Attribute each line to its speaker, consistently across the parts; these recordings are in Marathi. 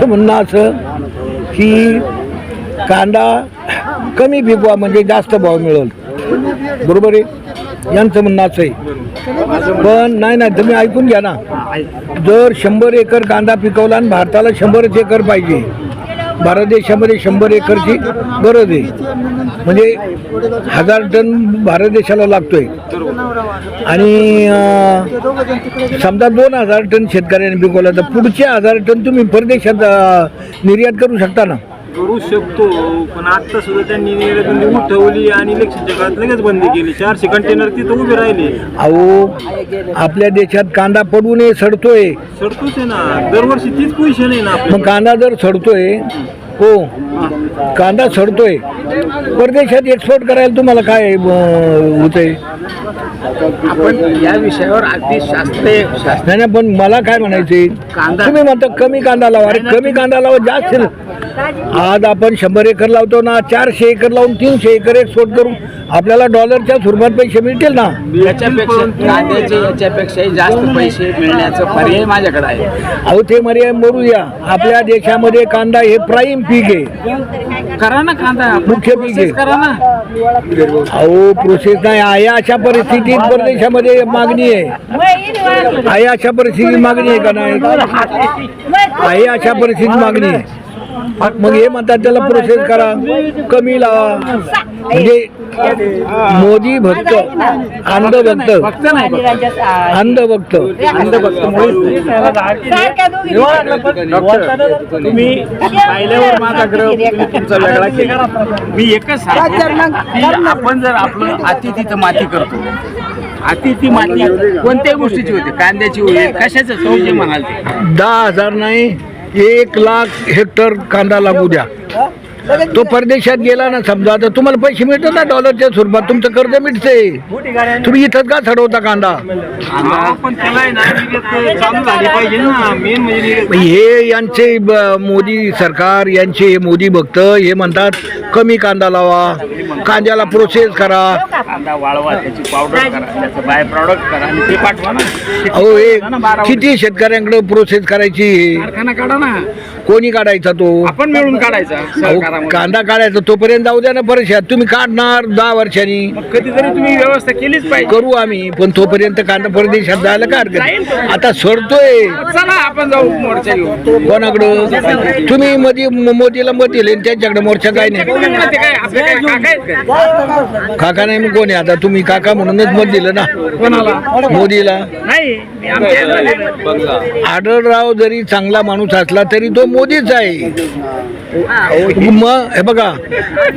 Speaker 1: यांचं म्हणणं असं की कांदा कमी पिकवा म्हणजे जास्त भाव मिळेल. बरोबर आहे? यांचं म्हणणं असं आहे. पण नाही नाही तुम्ही ऐकून घ्या ना. जर शंभर एकर कांदा पिकवला आणि भारताला शंभरच एकर पाहिजे भारत देशामध्ये शंभर एकरची गरज आहे. म्हणजे हजार टन भारत देशाला लागतोय. आणि अं, समजा दोन हजार टन शेतकऱ्यांनी पिकवला तर पुढचे हजार टन तुम्ही परदेशात अं, निर्यात करू शकता ना?
Speaker 2: करू शकतो पण आता सुद्धा त्यांनी निर्यात बंदी उठवली आणि इलेक्शनच्या काळात लगेच बंदी केली. चारशे कंटेनर तिथं उभे राहिले.
Speaker 1: अहो आपल्या देशात कांदा पडू नये सडतोय.
Speaker 2: सडतोच आहे ना. दरवर्षी तीच पोझिशन आहे ना
Speaker 1: मग कांदा जर सडतोय हो. कांदा सडतोय. परदेशात एक्सपोर्ट करायला तुम्हाला काय होतंय?
Speaker 3: आपण या विषयावर अगदी शास्त्रीय शास्त्र
Speaker 1: नाही पण मला काय म्हणायचे
Speaker 3: कांदा-
Speaker 1: तुम्ही म्हणता कमी कांदा लावा. अरे कमी कांदा लावा जास्त. आज आपण शंभर एकर लावतो ना चारशे एकर लावून तीनशे एकर एक्सपोर्ट करू आपल्याला डॉलरच्या स्वरूपात पैसे मिळतील ना?
Speaker 3: याच्यापेक्षा कांद्याचे याच्यापेक्षाही जास्त पैसे मिळण्याचा पर्याय माझ्याकडे आहे.
Speaker 1: अहो ते मर्यादा मरू द्या. आपल्या देशामध्ये कांदा हे प्राईम पीक आहे.
Speaker 3: करा ना कांदा.
Speaker 1: मुख्य पीक आहे.
Speaker 3: करा ना.
Speaker 1: अहो प्रोसेस नाही. आहे अशा परिस्थितीत परदेशामध्ये मागणी आहे. आहे अशा परिस्थितीत मागणी आहे का नाही? आहे अशा परिस्थितीत मागणी आहे. मग हे म्हणतात त्याला प्रोसेस करा कमी लावा. म्हणजे मोदी भक्त अंध भक्त
Speaker 3: फक्त नाही
Speaker 1: अंध भक्त
Speaker 3: अंध भक्त मुळीच नाही. डॉक्टर तुम्ही पाहिल्यावर माझा ग्रह तुमचा वेगळा केला मी एकच सांगतो आपण जर आपलं अति तिथं माती करतो अति ती माती कोणत्याही गोष्टीची होते कांद्याची होईल कशाच म्हणाल ते.
Speaker 1: दहा हजार नाही एक लाख हेक्टर कांदा लागू द्या. तो परदेशात गेला ना समजा तर तुम्हाला पैसे मिळतात ना डॉलरच्या स्वरूपात. तुमचं कर्ज मिळते तुम्ही इथंच का चढवता कांदा?
Speaker 2: हे
Speaker 1: यांचे ब- मोदी सरकार यांचे हे मोदी भक्त हे म्हणतात कमी कांदा लावा कांद्याला प्रोसेस करा.
Speaker 3: कांदा वाळवा त्याची पावडर करा त्याचं बाय प्रॉडक्ट करा आणि ते पाठवा ना.
Speaker 1: अहो हे
Speaker 3: ना बारा
Speaker 1: किती शेतकऱ्यांकडे प्रोसेस करायची?
Speaker 3: कारखाना काढा ना.
Speaker 1: कोणी काढायचा तो?
Speaker 3: आपण मिळून काढायचा
Speaker 1: अहो,
Speaker 3: सहकारामध्ये.
Speaker 1: कांदा काढायचा तोपर्यंत जाऊ द्या ना परिषद. तुम्ही काढणार दहा वर्षांनी.
Speaker 3: मग कधीतरी तुम्ही व्यवस्था केलीच पाहिजे.
Speaker 1: करू आम्ही पण तोपर्यंत कांदा परदेशात जायला काय हरकत आहे? आता सरतोय
Speaker 3: चला आपण जाऊ मोर्चा
Speaker 1: कोणाकडं? तुम्ही मध्ये म- मोदीला मत दिले आणि त्यांच्याकडे मोर्चा काय नाही.
Speaker 3: काका आहेत का
Speaker 1: काका नाही मग कोणी? आता तुम्ही काका म्हणूनच मत दिलं ना.
Speaker 3: कोणाला?
Speaker 1: मोदीला. आढळराव जरी चांगला माणूस असला तरी तो मोदीच आहे. मग हे बघा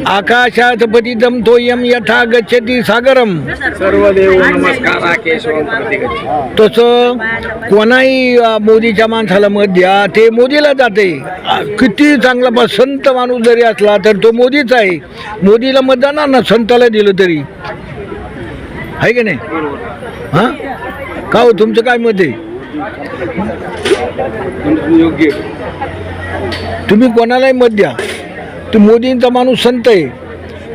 Speaker 1: आकाशात पतितम तो यम यथा गच्छती सागरम.
Speaker 3: सर्व देव नमस्कार.
Speaker 1: तसं कोणाही मोदीच्या माणसाला मत द्या ते मोदीला जाते. किती चांगला संत माणूस जरी असला तर तो मोदीच आहे. मोदीला मत जाणार ना संताला दिलं तरी. आहे की नाही? हां? का हो? तुमचं काय मत आहे? तुम्ही कोणालाही मत द्या. ते मोदींचा माणूस संत आहे.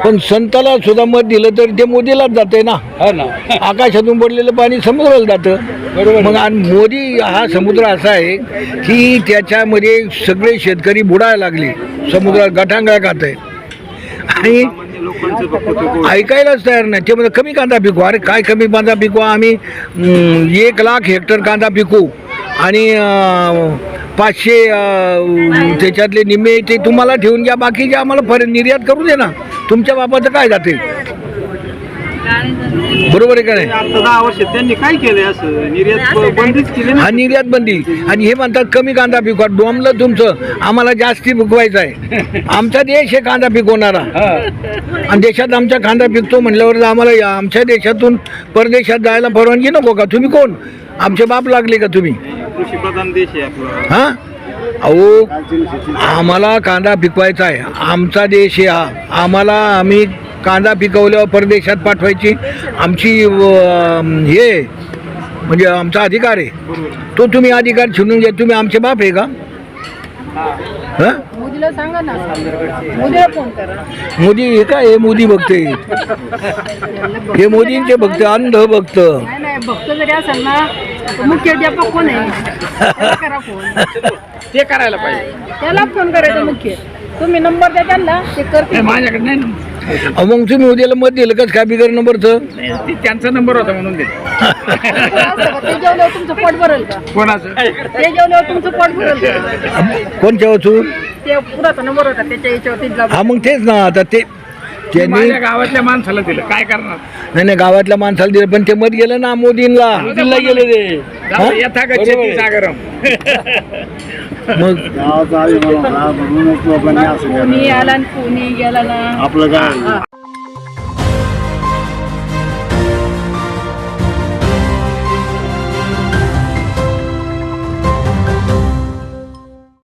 Speaker 1: पण संताला सुद्धा मत दिलं तर ते मोदीलाच जाते ना. आकाशातून पडलेलं पाणी समुद्राला जातं. मग आणि मोदी हा समुद्र असा आहे की त्याच्यामध्ये सगळे शेतकरी बुडायला लागले. समुद्रात गटांगळा खात आहे आणि ऐकायलाच तयार नाही. ते म्हणजे कमी कांदा पिकू. अरे काय कमी कांदा पिकू? आम्ही एक लाख हेक्टर कांदा पिकू. आणि पाचशे त्याच्यातले निम्मे ते तुम्हाला ठेवून घ्या बाकीचे आम्हाला फर निर्यात करू दे ना. तुमच्या बापाचं काय जाते. बरोबर आहे का नाही?
Speaker 2: आता दहा वर्ष त्यांनी काय केलंय असं? निर्यात बंदीच केली ना
Speaker 1: हा निर्यात बंदी. आणि हे म्हणतात कमी कांदा पिकवा. डोंबलं तुमचं. आम्हाला जास्ती पिकवायचं आहे. आमचा देश आहे कांदा पिकवणारा. आणि देशात आमचा कांदा पिकतो म्हटल्यावर आम्हाला या- आमच्या देशातून परदेशात जायला परवानगी नको का? तुम्ही कोण? आमचे बाप लागले का तुम्ही?
Speaker 2: कृषी प्रधान देश आहे आपला.
Speaker 1: हां? अहो आम्हाला कांदा पिकवायचा आहे. आमचा देश आहे हा. आम्हाला आम्ही कांदा पिकवल्यावर परदेशात पाठवायची. आमची हे म्हणजे आमचा अधिकार आहे. तो तुम्ही अधिकार छिनून घ्या. तुम्ही आमचे बाप आहे का? हां.
Speaker 4: मोदीला सांगा ना. मोदीला फोन करा.
Speaker 1: मोदी हे काय हे मोदी बघते हे मोदींचे भक्त अंध भक्त
Speaker 4: नाही नाही भक्त जरी असेल ना मुख्याध्यापक कोण आहे? त्याला करा फोन.
Speaker 3: ते करायला पाहिजे.
Speaker 4: त्याला फोन करायचा मुख्य. तुम्ही नंबर द्या त्यांना ते करते
Speaker 3: हे माझ्याकडे नाही.
Speaker 1: अहो, मग तुम्ही उद्याला मत दिलं कस काय बिगर नंबरचं?
Speaker 3: नाही, ते त्यांचा नंबर होता म्हणून दे
Speaker 4: ते जेवल्यावर तुमचं पोट भरेल का?
Speaker 3: कोणाचं?
Speaker 4: ते जेवल्यावर तुमचं पोट भरेल का?
Speaker 1: कोणच्या वाचून
Speaker 4: ते पुराचा नंबर होता त्याच्या याच्यावरती दिला.
Speaker 1: हा मग तेच ना आता ते त्यांनी
Speaker 3: माझ्या गावातल्या माणसाला दिलं. काय करणार?
Speaker 1: नाही नाही गावातल्या माणसाला दिलं पण ते मत गेलं ना मोदींना.
Speaker 3: मोदींला गेले ते
Speaker 1: हा?
Speaker 3: यथा गच्छती सागरम.
Speaker 1: मग
Speaker 4: कोणी आला आणि कोणी गेला ना.
Speaker 5: आपलं काय?